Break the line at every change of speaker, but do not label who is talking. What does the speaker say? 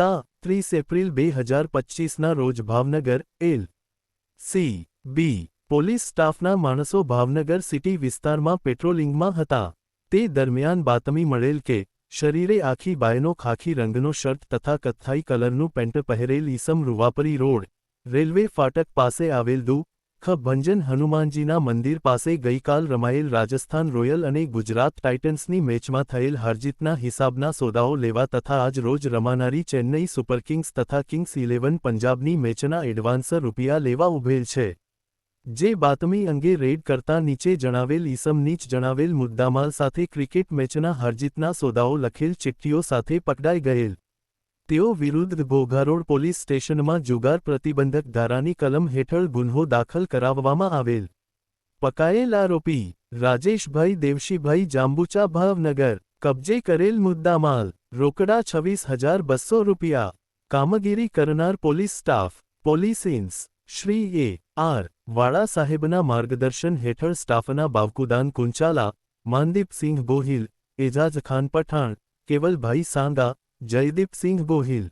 એકત્રીસ એપ્રિલ બે હજાર પચ્ચીસના રોજ Bhavnagar, L. C. B. Police સ્ટાફના માણસો ભાવનગર સિટી વિસ્તારમાં પેટ્રોલિંગમાં હતા. તે દરમિયાન બાતમી મળેલ કે, શરીરે આખી બાયનો ખાખી રંગનો શર્ટ તથા કથ્થાઈ કલરનું પેન્ટ પહેરેલ ઈસમ રૂવાપરી રોડ, રેલવે ફાટક પાસે આવેલ દુ ખ ભંજન હનુમાનજીના મંદિર પાસે ગઈકાલ રમાયેલ રાજસ્થાન રોયલ અને ગુજરાત ટાઇટન્સની મેચમાં થયેલ હારજીતના હિસાબના સોદાઓ લેવા તથા આજ રોજ રમાનારી ચેન્નઈ સુપરકિંગ્સ તથા કિંગ્સ ઇલેવન પંજાબની મેચના એડવાન્સ રૂપિયા લેવા ઉભેલ છે. જે બાતમી અંગે રેડ કરતા નીચે જણાવેલ ઈસમ નીચ જણાવેલ મુદ્દામાલ સાથે ક્રિકેટ મેચના હરજીતના સોદાઓ લખેલ ચિઠ્ઠીઓ સાથે પકડાઈ ગયેલ. તેઓ વિરુદ્ધ ઘોઘારોડ પોલીસ સ્ટેશનમાં જુગાર પ્રતિબંધક ધારાની કલમ હેઠળ ગુન્હો દાખલ કરાવવામાં આવેલ પકાયેલ આરોપી રાજેશભાઈ દેવશીભાઈ જાંબુચા ભાવનગર કબજે કરેલ મુદ્દામાલ રોકડા છવ્વીસ હજાર બસો રૂપિયા કામગીરી કરનાર police staff police ઇન્સ Shri A R વાળા સાહેબના માર્ગદર્શન હેઠળ સ્ટાફના બાવકુદાન કુંચાલા માનદીપસિંહ ગોહિલ એજાજ ખાન પઠાણ કેવલભાઈ સાંગા જયદીપસિંહ ગોહિલ